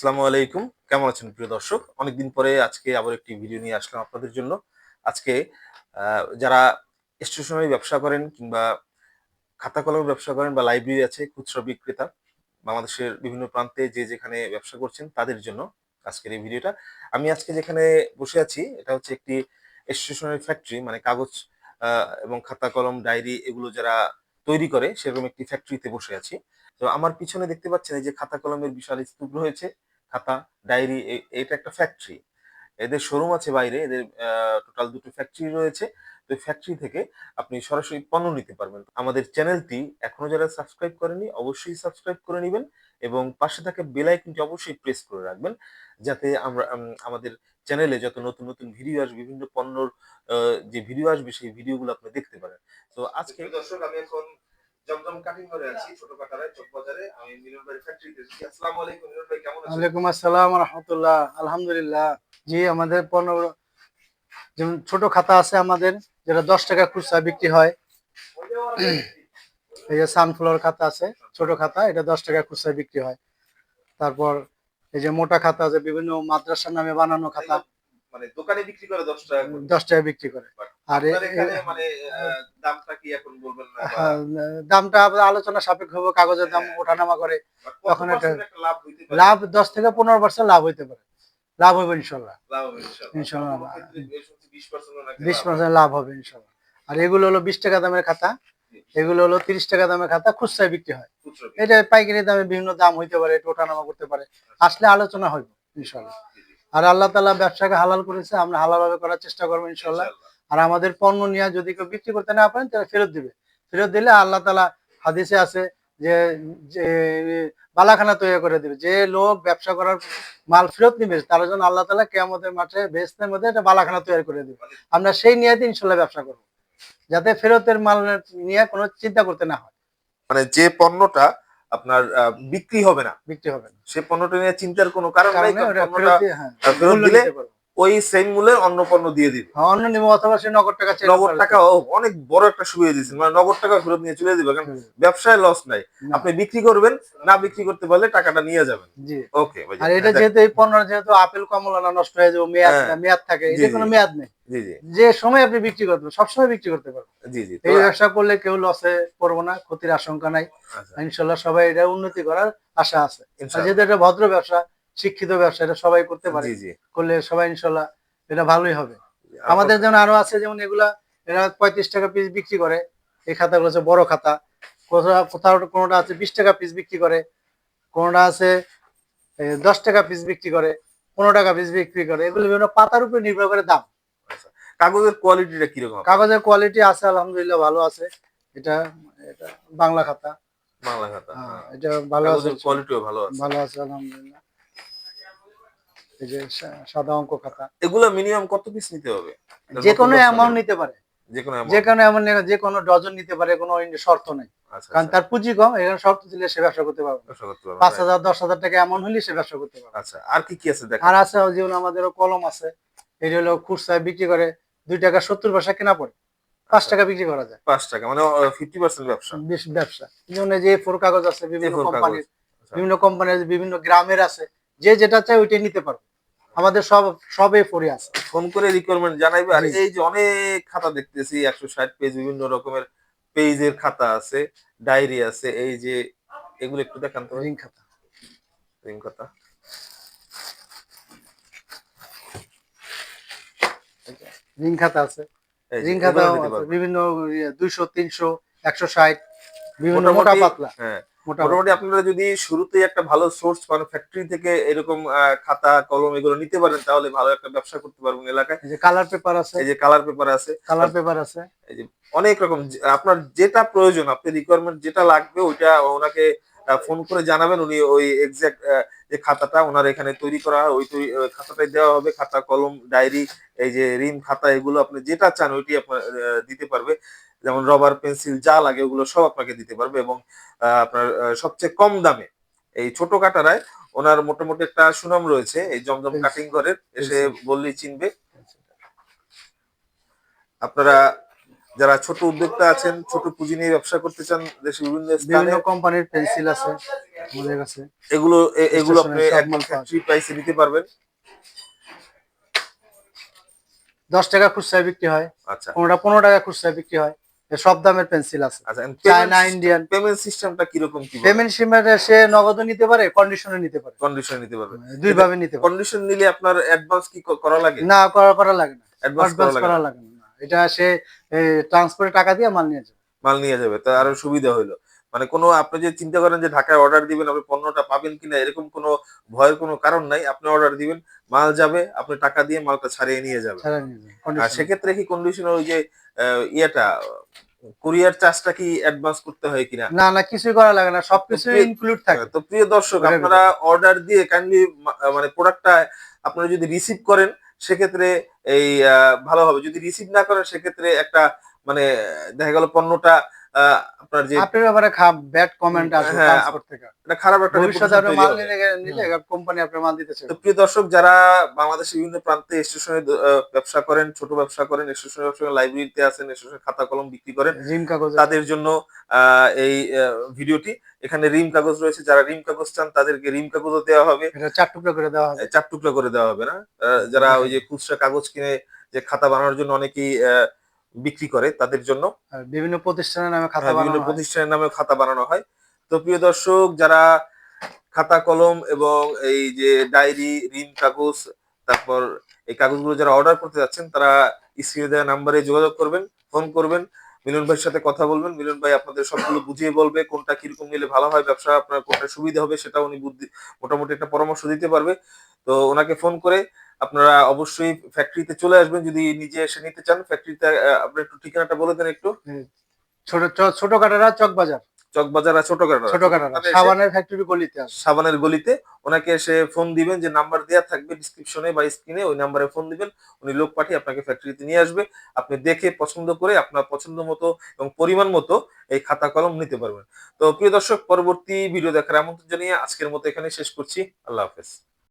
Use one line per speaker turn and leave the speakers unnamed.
আসসালামু আলাইকুম। কেমন আছেন প্রিয় দর্শক? অনেকদিন পরে আজকে আবার একটি ভিডিও নিয়ে আসলাম আপনাদের জন্য। আজকে যারা স্টেশনারি ব্যবসা করেন কিংবা খাতা কলমের ব্যবসা করেন বা লাইব্রেরি আছে, খুচরা বিক্রেতা, বাংলাদেশের বিভিন্ন প্রান্তে যে যেখানে ব্যবসা করছেন তাদের জন্য আজকের এই ভিডিওটা আমি আজকে যেখানে বসে আছি, এটা হচ্ছে একটি স্টেশনারি ফ্যাক্টরি মানে কাগজ এবং খাতা কলম ডায়েরি এগুলো যারা তৈরি করে, সেরকম একটি ফ্যাক্টরিতে বসে আছি। তো আমার পিছনে দেখতে পাচ্ছেন এই যে খাতা কলমের বিশাল স্তূপ রয়েছে। খাতা, ডায়েরি এটা একটা ফ্যাক্টরি এদের শোরুম আছে বাইরে, এদের টোটাল দুটো ফ্যাক্টরি রয়েছে। তো ফ্যাক্টরি থেকে আপনি সরাসরি পণ্য নিতে পারবেন। আমাদের চ্যানেলটি এখনও যারা সাবস্ক্রাইব করেনি, অবশ্যই সাবস্ক্রাইব করে নেবেন এবং পাশে থাকা বেল আইকনটি অবশ্যই প্রেস করে রাখবেন, যাতে আমরা আমাদের চ্যানেলে যত নতুন নতুন ভিডিও আসবে, বিভিন্ন পণ্যর যে ভিডিও আসবে, সেই ভিডিওগুলো আপনি দেখতে পারেন। তো আজকে দর্শক, আমি এখন জমজম কাটিং করে আছি ছোট কাটারায় চক বাজারে। আমি মিলন ভাই ফ্যাক্টরিতে এসেছি আসসালামু আলাইকুম মিলন ভাই কেমন আছেন?
ওয়ালাইকুম আসসালাম রহমতুল্লাহ আলহামদুলিল্লাহ। জি আমাদের পণ্য যেমন ছোট খাতা আছে আমাদের যেটা দশ টাকা খুচরা বিক্রি হয়। এই যে সানফ্লাওয়ার খাতা আছে ছোট খাতা এটা দশ টাকা খুচরা বিক্রি হয়। তারপর এই যে মোটা খাতা আছে বিভিন্ন মাদ্রাসার নামে বানানো খাতা।
মানে দোকানে বিক্রি করে দশ টাকা।
দশ টাকা বিক্রি করে। আর
মানে দামটা
হ্যাঁ, আলোচনা সাপেক্ষ হবে কাগজের দাম ওঠানামা করে। তখন একটা-
লাভ
দশ থেকে পনেরো পার্সেন্ট লাভ হইতে পারে। লাভ হবে ইনশাল্লাহ।
ক্ষেত্রে বেশ হচ্ছে 20% ও নাকি
বিশ পার্সেন্ট লাভ হবে। ইনশাল্লাহ। আর এগুলো হলো বিশ টাকা দামের খাতা। এগুলো হলো তিরিশ টাকা দামের খাতা খুচরায় বিক্রি হয়। এটা পাইকারি দামে বিভিন্ন দাম হইতে পারে একটু ওঠানামা করতে পারে। আসলে আলোচনা হইব ইনশাল্লাহ। আর আল্লাহ তালা ব্যবসাকে হালাল করেছে আমরা হালাল ভাবে করার চেষ্টা করব ইনশাল্লাহ। আর আমাদের পণ্য নিয়ে যদি কেউ বিক্রি করতে না পারেন তাহলে ফেরত দিবে। ফেরত দিলে আল্লাহ তালা হাদিসে আছে যে বালাখানা তৈরি করে দিবে। যে লোক ব্যবসা করার মাল ফেরত নিবে তার জন্য আল্লাহ তালা কেয়ামতের মাঠে বেসনের মধ্যে একটা বালাখানা তৈরি করে দিবে। আমরা সেই নিয়েতে ইনশাল্লাহ ব্যবসা করব। যাতে ফেরতের মাল নিয়ে কোনো চিন্তা করতে না হয়।
মানে যে পণ্যটা আপনার বিক্রি হবে না
বিক্রি হবে না।
সে পণ্যটা নিয়ে চিন্তার কোনো কারণ নাই
ফেরত হ্যাঁ,
দিলে। ওই সেম মূল্যে অন্য পণ্য দিয়ে
হ্যাঁ, অন্য নিব অথবা সে নগদ টাকা
নগদ টাকা ও অনেক বড় একটা সুবিধা দিচ্ছেন মানে নগদ টাকা ফেরত নিয়ে চলে দিবে কারণ ব্যবসায় লস নাই। আপনি বিক্রি করবেন না বিক্রি করতে পারলে টাকাটা নিয়ে যাবেন।
জি।
ওকে
আর এটা যেহেতু এই পণ্য যেহেতু আপেল কমলা না নষ্ট হয়ে যাবে মেয়াদ
হ্যাঁ।
মেয়াদ থাকে এটা কোনো মেয়াদ নেই। যে সময় আপনি বিক্রি করতে পারবেন সবসময় বিক্রি করতে পারবেন।
জি জি
এই ব্যবসা করলে কেউ লসে পড়ব না ক্ষতির আশঙ্কা নাই।
আচ্ছা,
ইনশাল্লাহ সবাই এটা উন্নতি করার আশা আছে। যেহেতু এটা ভদ্র ব্যবসা শিক্ষিত ব্যবসা এটা সবাই করতে পারে। করলে সবাই ইনশাল্লাহ এটা ভালোই হবে। আমাদের যেমন আরও আছে যেমন এগুলা এরা পঁয়ত্রিশ টাকা পিস বিক্রি করে। এই খাতাগুলো হচ্ছে বড় খাতা। কোথাও কোথাও কোনোটা আছে বিশ টাকা পিস বিক্রি করে কোনোটা আছে দশ টাকা পিস বিক্রি করে পনেরো টাকা পিস বিক্রি করে। এগুলো বিভিন্ন পাতার উপর নির্ভর করে দাম।
কাগজের কোয়ালিটিটা কীরকম?
কাগজের কোয়ালিটি আছে আলহামদুলিল্লাহ ভালো আছে। এটা এটা বাংলা খাতা।
বাংলা খাতা
হ্যাঁ,
হ্যাঁ।
এটা ভালো আছে।
কোয়ালিটিও ভালো আছে।
ভালো আছে আলহামদুলিল্লাহ। এই যে সা- সাদা অঙ্ক খাতা।
এগুলো মিনিমাম কত পিস নিতে হবে?
যে কোনো অ্যামাউন্ট নিতে পারে।
যে কোনো
যে কোনো এমন যে কোনো ডজন নিতে পারে কোনো শর্ত নেই।
আচ্ছা,
কারণ
আচ্ছা,
তার পুঁজি কম এখানে শর্ত দিলে সে ব্যবসা করতে পারবে পাঁচ হাজার দশ হাজার টাকা হলে সে ব্যবসা করতে পারবে
আচ্ছা আর কি কি আছে
আর আছে যেমন আমাদের কলম আছে। এটা হলো খুচরায় বিক্রি করে দুই টাকা সত্তর পয়সা কেনা পড়ে। পাঁচ টাকা বিক্রি করা যায়।
পাঁচ টাকা মানে ফিফটি পার্সেন্ট ব্যবসা।
বেশ ব্যবসা। যেমন যে ফোর কাগজ আছে বিভিন্ন
A4 কাগজ।
কোম্পানির
আচ্ছা।
বিভিন্ন কোম্পানির বিভিন্ন গ্রামের আছে। যে যেটা চায় ওইটাই নিতে পারবে। আমাদের সব সবে ফোরে আছে।
ফোন করে রিকোয়ারমেন্ট জানাইবে। আর এই যে অনেক খাতা দেখতেছি একশো ষাট পেজ বিভিন্ন রকমের পেজের খাতা আছে ডায়েরি আছে এই যে এগুলো একটু দেখান তো।
রিং খাতা।
রিং খাতা।
রিং খাতা আছে। রিং খাতা বিভিন্ন দুইশো তিনশো একশো ষাট বিভিন্ন মোটা পাতলা।
হ্যাঁ। মোটামুটি। আপনারা যদি শুরুতেই একটা ভালো সোর্স পান ফ্যাক্টরি থেকে এরকম খাতা কলম এগুলো নিতে পারেন তাহলে ভালো একটা ব্যবসা করতে পারবেন এলাকায়।
এই যে কালার পেপার আছে।
এই যে কালার পেপার আছে।
কালার পেপার আছে।
এই যে অনেক রকম আপনার যেটা প্রয়োজন আপনি রিকোয়ারমেন্ট যেটা লাগবে ওইটা ওনাকে ফোন করে জানাবেন উনি ওই এক্সাক্ট যে খাতাটা ওনার এখানে তৈরি করা হয় ওই তৈরি- খাতাটাই দেওয়া হবে খাতা কলম ডায়েরি এই যে রিম খাতা এগুলো আপনি যেটা চান ওইটি আপনার দিতে পারবে। যেমন রবার পেন্সিল যা লাগে ওগুলো সব আপনাকে দিতে পারবে এবং আপনার সবচেয়ে কম দামে এই ছোট কাটারায় ওনার মোটামুটি একটা সুনাম রয়েছে এই জমজম কাটিং ঘরের এসে. বললেই চিনবে। আপনারা যারা ছোট উদ্যোক্তা আছেন ছোট পুঁজি নিয়ে ব্যবসা করতে চান দেশের বিভিন্ন স্থানে
কোম্পানির পেন্সিল আছে আমাদের কাছে।
এগুলো এগুলো আপনি একদম ফ্যাক্টরি প্রাইসে নিতে পারবেন।
দশ টাকা খুচরা বিক্রি হয়
আচ্ছা।
পনেরো টাকা খুচরা বিক্রি হয়। সব দামের পেন্সিল আছে। চায়না ইন্ডিয়ান
পেমেন্ট সিস্টেমটা কীরকম কি
পেমেন্ট সিস্টেমটা সে নগদও নিতে পারে কন্ডিশনে নিতে পারে।
কন্ডিশন নিতে পারবে।
দুই ভাবে নিতে পারে
কন্ডিশন নিলে আপনার অ্যাডভান্স কি করা লাগে?
না করা করা লাগে না।
অ্যাডভান্স করা লাগে না?
এটা সে ট্রান্সপোর্টে টাকা দিয়ে মাল নিয়ে যাবে।
মাল নিয়ে যাবে তো আরও সুবিধা হইল। মানে কোনো আপনি যে চিন্তা করেন যে ঢাকায় অর্ডার দিবেন আপনি পণ্যটা পাবেন কিনা এরকম কোনো ভয়ের কোনো কারণ নাই। আপনি অর্ডার দিবেন মাল যাবে আপনি টাকা দিয়ে মালটা ছাড়িয়ে নিয়ে যাবেন।
যাবে
আর সেক্ষেত্রে কি কন্ডিশনের ওই যে ইয়েটা কুরিয়ার চার্জটা কি অ্যাডভান্স করতে হয় কিনা?
না না কিছুই করা লাগে না সবকিছু ইনক্লুড থাকে।
তো প্রিয় দর্শক আপনারা অর্ডার দিয়ে কাইন্ডলি মানে প্রোডাক্টটা আপনারা যদি রিসিভ করেন সেক্ষেত্রে এই ভালো হবে। যদি রিসিভ না করেন সেক্ষেত্রে একটা মানে দেখা গেল পণ্যটা আপনার যে
আপনার ব্যাপারে ব্যাড কমেন্ট
হ্যাঁ,
ট্রান্সপোর্ট থেকে
একটা খারাপ একটা
ভবিষ্যতে আপনি মাল নিলে কোম্পানি আপনার মাল দিতে
তো প্রিয় দর্শক যারা বাংলাদেশের বিভিন্ন প্রান্তে স্টেশনে ব্যবসা করেন ছোট ব্যবসা করেন স্টেশনে ব্যবসা করেন লাইব্রেরিতে আছেন স্টেশনে খাতা কলম বিক্রি করেন
জিম কাগজ
তাদের জন্য এই ভিডিওটি। এখানে রিম কাগজ রয়েছে যারা রিম কাগজ চান তাদেরকে রিম কাগজও দেওয়া হবে।
চার টুকরো করে দেওয়া হবে।
চার টুকরা করে দেওয়া হবে না? যারা ওই যে খুচরা কাগজ কিনে যে খাতা বানানোর জন্য অনেকেই আহ, বিক্রি করে তাদের জন্য।
বিভিন্ন প্রতিষ্ঠানের নামে খাতা
হ্যাঁ, বিভিন্ন প্রতিষ্ঠানের নামে খাতা বানানো হয়। তো প্রিয় দর্শক যারা খাতা কলম এবং এই যে ডায়েরি ঋণ কাগজ তারপর এই কাগজগুলো যারা অর্ডার করতে যাচ্ছেন তারা স্ক্রিনে দেওয়া নাম্বারে যোগাযোগ করবেন ফোন করবেন। মিলন ভাইয়ের সাথে কথা বলবেন। মিলন ভাই আপনাদের সবগুলো বুঝিয়ে বলবে, কোনটা কীরকম নিলে ভালো হয়, ব্যবসা আপনার কোনটা সুবিধা হবে সেটা উনি বুদ্ধি, মোটামুটি একটা পরামর্শ দিতে পারবে। তো ওনাকে ফোন করে আপনারা অবশ্যই ফ্যাক্টরিতে চলে আসবেন, যদি নিজে এসে নিতে চান। ফ্যাক্টরিতে আপনি একটু ঠিকানাটা বলে দেন একটু।
ছোট ছোট কাটারা চক বাজার
চকবাজার আর ছোট
কাটারা সাবানের ফ্যাক্টরি গলিতে
সাবানের গলিতে ওনাকে এসে ফোন দিবেন যে নাম্বার দেওয়া থাকবে ডিসক্রিপশনে বা স্ক্রিনে ওই নাম্বারে ফোন দিবেন উনি লোক পাঠিয়ে আপনাকে ফ্যাক্টরিতে নিয়ে আসবে। আপনি দেখে পছন্দ করে আপনার পছন্দ মতো এবং পরিমাণ মতো এই খাতা কলম নিতে পারবেন। তো প্রিয় দর্শক পরবর্তী ভিডিও দেখার আমন্ত্রণ জানিয়ে আজকের মতো এখানে শেষ করছি। আল্লাহ হাফেজ।